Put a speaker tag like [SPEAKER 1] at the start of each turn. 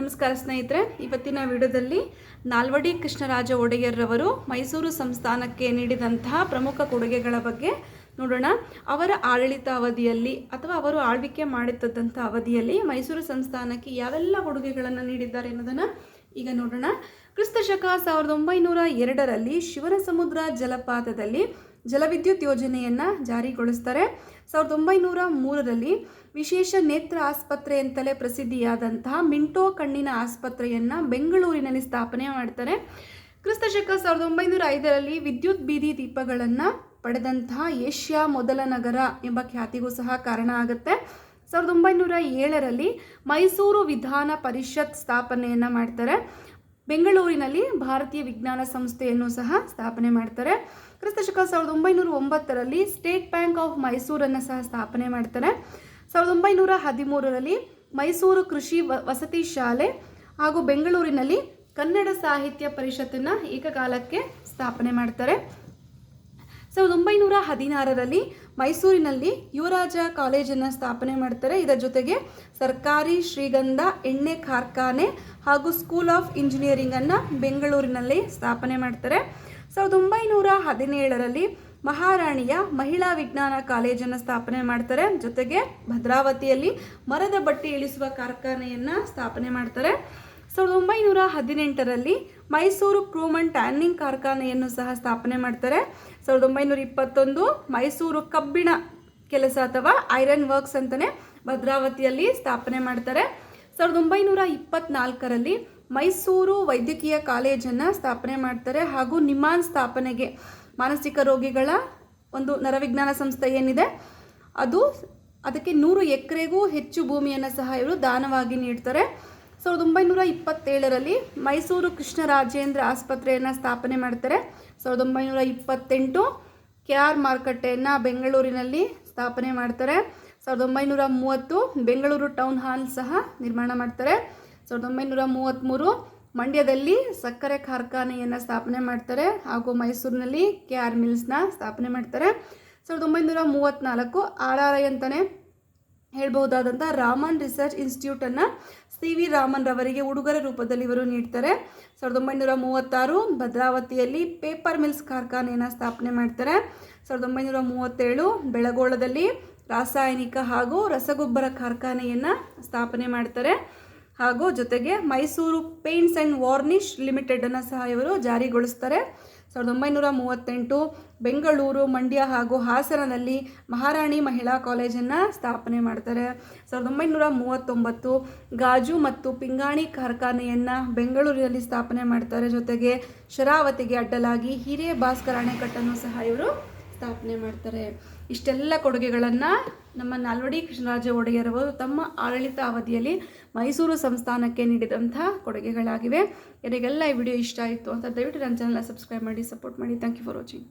[SPEAKER 1] ನಮಸ್ಕಾರ ಸ್ನೇಹಿತರೆ, ಇವತ್ತಿನ ವಿಡಿಯೋದಲ್ಲಿ ನಾಲ್ವಡಿ ಕೃಷ್ಣರಾಜ ಒಡೆಯರ್ರವರು ಮೈಸೂರು ಸಂಸ್ಥಾನಕ್ಕೆ ನೀಡಿದಂತಹ ಪ್ರಮುಖ ಕೊಡುಗೆಗಳ ಬಗ್ಗೆ ನೋಡೋಣ. ಅವರ ಆಡಳಿತ ಅವಧಿಯಲ್ಲಿ ಅಥವಾ ಅವರು ಆಳ್ವಿಕೆ ಮಾಡುತ್ತಿದ್ದಂಥ ಅವಧಿಯಲ್ಲಿ ಮೈಸೂರು ಸಂಸ್ಥಾನಕ್ಕೆ ಯಾವೆಲ್ಲ ಕೊಡುಗೆಗಳನ್ನು ನೀಡಿದ್ದಾರೆ ಅನ್ನೋದನ್ನು ಈಗ ನೋಡೋಣ. ಕ್ರಿಸ್ತ ಶಕ ಸಾವಿರದ ಒಂಬೈನೂರ ಎರಡರಲ್ಲಿ ಶಿವನ ಸಮುದ್ರ ಜಲಪಾತದಲ್ಲಿ ಜಲವಿದ್ಯುತ್ ಯೋಜನೆಯನ್ನು ಜಾರಿಗೊಳಿಸ್ತಾರೆ. ಸಾವಿರದ ಒಂಬೈನೂರ ಮೂರರಲ್ಲಿ ವಿಶೇಷ ನೇತ್ರ ಆಸ್ಪತ್ರೆ ಅಂತಲೇ ಪ್ರಸಿದ್ಧಿಯಾದಂತಹ ಮಿಂಟೋ ಕಣ್ಣಿನ ಆಸ್ಪತ್ರೆಯನ್ನು ಬೆಂಗಳೂರಿನಲ್ಲಿ ಸ್ಥಾಪನೆ ಮಾಡ್ತಾರೆ. ಕ್ರಿಸ್ತ ಶಕ ಸಾವಿರದ ಒಂಬೈನೂರ ಐದರಲ್ಲಿ ವಿದ್ಯುತ್ ಬೀದಿ ದೀಪಗಳನ್ನು ಪಡೆದಂತಹ ಏಷ್ಯಾ ಮೊದಲ ನಗರ ಎಂಬ ಖ್ಯಾತಿಗೂ ಸಹ ಕಾರಣ ಆಗುತ್ತೆ. ಸಾವಿರದ ಒಂಬೈನೂರ ಏಳರಲ್ಲಿ ಮೈಸೂರು ವಿಧಾನ ಪರಿಷತ್ ಸ್ಥಾಪನೆಯನ್ನು ಮಾಡ್ತಾರೆ. ಬೆಂಗಳೂರಿನಲ್ಲಿ ಭಾರತೀಯ ವಿಜ್ಞಾನ ಸಂಸ್ಥೆಯನ್ನು ಸಹ ಸ್ಥಾಪನೆ ಮಾಡ್ತಾರೆ. ಕ್ರಿಸ್ತಶಕ ಸಾವಿರದ ಒಂಬೈನೂರ ಒಂಬತ್ತರಲ್ಲಿ ಸ್ಟೇಟ್ ಬ್ಯಾಂಕ್ ಆಫ್ ಮೈಸೂರನ್ನು ಸಹ ಸ್ಥಾಪನೆ ಮಾಡ್ತಾರೆ. ಸಾವಿರದ ಒಂಬೈನೂರ ಹದಿಮೂರರಲ್ಲಿ ಮೈಸೂರು ಕೃಷಿ ವಸತಿ ಶಾಲೆ ಹಾಗೂ ಬೆಂಗಳೂರಿನಲ್ಲಿ ಕನ್ನಡ ಸಾಹಿತ್ಯ ಪರಿಷತ್ತನ್ನು ಏಕಕಾಲಕ್ಕೆ ಸ್ಥಾಪನೆ ಮಾಡ್ತಾರೆ. ಸಾವಿರದ ಒಂಬೈನೂರ ಹದಿನಾರರಲ್ಲಿ ಮೈಸೂರಿನಲ್ಲಿ ಯುವರಾಜ ಕಾಲೇಜನ್ನು ಸ್ಥಾಪನೆ ಮಾಡ್ತಾರೆ. ಇದರ ಜೊತೆಗೆ ಸರ್ಕಾರಿ ಶ್ರೀಗಂಧ, ಎಣ್ಣೆ ಕಾರ್ಖಾನೆ ಹಾಗೂ ಸ್ಕೂಲ್ ಆಫ್ ಇಂಜಿನಿಯರಿಂಗನ್ನು ಬೆಂಗಳೂರಿನಲ್ಲಿ ಸ್ಥಾಪನೆ ಮಾಡ್ತಾರೆ. ಸಾವಿರದ ಒಂಬೈನೂರ ಹದಿನೇಳರಲ್ಲಿ ಮಹಾರಾಣಿಯ ಮಹಿಳಾ ವಿಜ್ಞಾನ ಕಾಲೇಜನ್ನು ಸ್ಥಾಪನೆ ಮಾಡ್ತಾರೆ. ಜೊತೆಗೆ ಭದ್ರಾವತಿಯಲ್ಲಿ ಮರದ ಬಟ್ಟೆ ಇಳಿಸುವ ಕಾರ್ಖಾನೆಯನ್ನು ಸ್ಥಾಪನೆ ಮಾಡ್ತಾರೆ. ಸಾವಿರದ ಒಂಬೈನೂರ ಹದಿನೆಂಟರಲ್ಲಿ ಮೈಸೂರು ಕ್ರೂಮನ್ ಟ್ಯಾನಿಂಗ್ ಕಾರ್ಖಾನೆಯನ್ನು ಸಹ ಸ್ಥಾಪನೆ ಮಾಡ್ತಾರೆ. ಸಾವಿರದ ಒಂಬೈನೂರ ಇಪ್ಪತ್ತೊಂದು ಮೈಸೂರು ಕಬ್ಬಿಣ ಕೆಲಸ ಅಥವಾ ಐರನ್ ವರ್ಕ್ಸ್ ಅಂತಲೇ ಭದ್ರಾವತಿಯಲ್ಲಿ ಸ್ಥಾಪನೆ ಮಾಡ್ತಾರೆ. ಸಾವಿರದ ಒಂಬೈನೂರ ಇಪ್ಪತ್ನಾಲ್ಕರಲ್ಲಿ ಮೈಸೂರು ವೈದ್ಯಕೀಯ ಕಾಲೇಜನ್ನು ಸ್ಥಾಪನೆ ಮಾಡ್ತಾರೆ ಹಾಗೂ ನಿಮಾನ್ ಸ್ಥಾಪನೆಗೆ ಮಾನಸಿಕ ರೋಗಿಗಳ ಒಂದು ನರವಿಜ್ಞಾನ ಸಂಸ್ಥೆ ಏನಿದೆ, ಅದು ಅದಕ್ಕೆ ನೂರು ಎಕರೆಗೂ ಹೆಚ್ಚು ಭೂಮಿಯನ್ನು ಸಹ ಇವರು ದಾನವಾಗಿ ನೀಡ್ತಾರೆ. ಸಾವಿರದ ಒಂಬೈನೂರ ಇಪ್ಪತ್ತೇಳರಲ್ಲಿ ಮೈಸೂರು ಕೃಷ್ಣರಾಜೇಂದ್ರ ಆಸ್ಪತ್ರೆಯನ್ನು ಸ್ಥಾಪನೆ ಮಾಡ್ತಾರೆ. ಸಾವಿರದ ಒಂಬೈನೂರ ಇಪ್ಪತ್ತೆಂಟು ಕೆ ಆರ್ ಮಾರುಕಟ್ಟೆಯನ್ನು ಬೆಂಗಳೂರಿನಲ್ಲಿ ಸ್ಥಾಪನೆ ಮಾಡ್ತಾರೆ. ಸಾವಿರದ ಒಂಬೈನೂರ ಮೂವತ್ತು ಬೆಂಗಳೂರು ಟೌನ್ ಹಾಲ್ ಸಹ ನಿರ್ಮಾಣ ಮಾಡ್ತಾರೆ. ಸಾವಿರದ ಒಂಬೈನೂರ ಮೂವತ್ತ್ಮೂರು ಮಂಡ್ಯದಲ್ಲಿ ಸಕ್ಕರೆ ಕಾರ್ಖಾನೆಯನ್ನು ಸ್ಥಾಪನೆ ಮಾಡ್ತಾರೆ ಹಾಗೂ ಮೈಸೂರಿನಲ್ಲಿ ಕೆ ಆರ್ ಮಿಲ್ಸ್ನ ಸ್ಥಾಪನೆ ಮಾಡ್ತಾರೆ. ಸಾವಿರದ ಒಂಬೈನೂರ ಮೂವತ್ತ್ನಾಲ್ಕು ಆರ್ ಆರ್ ಐ ಅಂತಲೇ ಹೇಳ್ಬಹುದಾದಂಥ ರಾಮನ್ ರಿಸರ್ಚ್ ಇನ್ಸ್ಟಿಟ್ಯೂಟನ್ನು ಸಿ ವಿ ರಾಮನ್ ರವರಿಗೆ ಉಡುಗೊರೆ ರೂಪದಲ್ಲಿ ಇವರು ನೀಡ್ತಾರೆ. ಸಾವಿರದ ಒಂಬೈನೂರ ಮೂವತ್ತಾರು ಭದ್ರಾವತಿಯಲ್ಲಿ ಪೇಪರ್ ಮಿಲ್ಸ್ ಕಾರ್ಖಾನೆಯನ್ನು ಸ್ಥಾಪನೆ ಮಾಡ್ತಾರೆ. ಸಾವಿರದ ಒಂಬೈನೂರ ಮೂವತ್ತೇಳು ಬೆಳಗೋಳದಲ್ಲಿ ರಾಸಾಯನಿಕ ಹಾಗೂ ರಸಗೊಬ್ಬರ ಕಾರ್ಖಾನೆಯನ್ನು ಸ್ಥಾಪನೆ ಮಾಡ್ತಾರೆ. ಹಾಗೂ ಜೊತೆಗೆ ಮೈಸೂರು ಪೇಂಟ್ಸ್ ಆ್ಯಂಡ್ ವಾರ್ನಿಷ್ ಲಿಮಿಟೆಡನ್ನು ಸಹ ಇವರು ಜಾರಿಗೊಳಿಸ್ತಾರೆ. ಸಾವಿರದ ಒಂಬೈನೂರ ಮೂವತ್ತೆಂಟು ಬೆಂಗಳೂರು, ಮಂಡ್ಯ ಹಾಗೂ ಹಾಸನದಲ್ಲಿ ಮಹಾರಾಣಿ ಮಹಿಳಾ ಕಾಲೇಜನ್ನು ಸ್ಥಾಪನೆ ಮಾಡ್ತಾರೆ. ಸಾವಿರದ ಒಂಬೈನೂರ ಮೂವತ್ತೊಂಬತ್ತು ಗಾಜು ಮತ್ತು ಪಿಂಗಾಣಿ ಕಾರ್ಖಾನೆಯನ್ನು ಬೆಂಗಳೂರಿನಲ್ಲಿ ಸ್ಥಾಪನೆ ಮಾಡ್ತಾರೆ. ಜೊತೆಗೆ ಶರಾವತಿಗೆ ಅಡ್ಡಲಾಗಿ ಹಿರಿಯ ಭಾಸ್ಕರ ಅಣೆಕಟ್ಟನ್ನು ಸಹ ಇವರು ಸ್ಥಾಪನೆ ಮಾಡ್ತಾರೆ. ಇಷ್ಟೆಲ್ಲ ಕೊಡುಗೆಗಳನ್ನು ನಮ್ಮ ನಾಲ್ವಡಿ ಕೃಷ್ಣರಾಜ ಒಡೆಯರವರು ತಮ್ಮ ಆಡಳಿತ ಅವಧಿಯಲ್ಲಿ ಮೈಸೂರು ಸಂಸ್ಥಾನಕ್ಕೆ ನೀಡಿದಂಥ ಕೊಡುಗೆಗಳಾಗಿವೆ. ಯಾರಿಗೆಲ್ಲ ಈ ವಿಡಿಯೋ ಇಷ್ಟ ಆಯಿತು ಅಂತ ದಯವಿಟ್ಟು ನನ್ನ ಚಾನಲ್ನ ಸಬ್ಸ್ಕ್ರೈಬ್ ಮಾಡಿ ಸಪೋರ್ಟ್ ಮಾಡಿ. Thank you for watching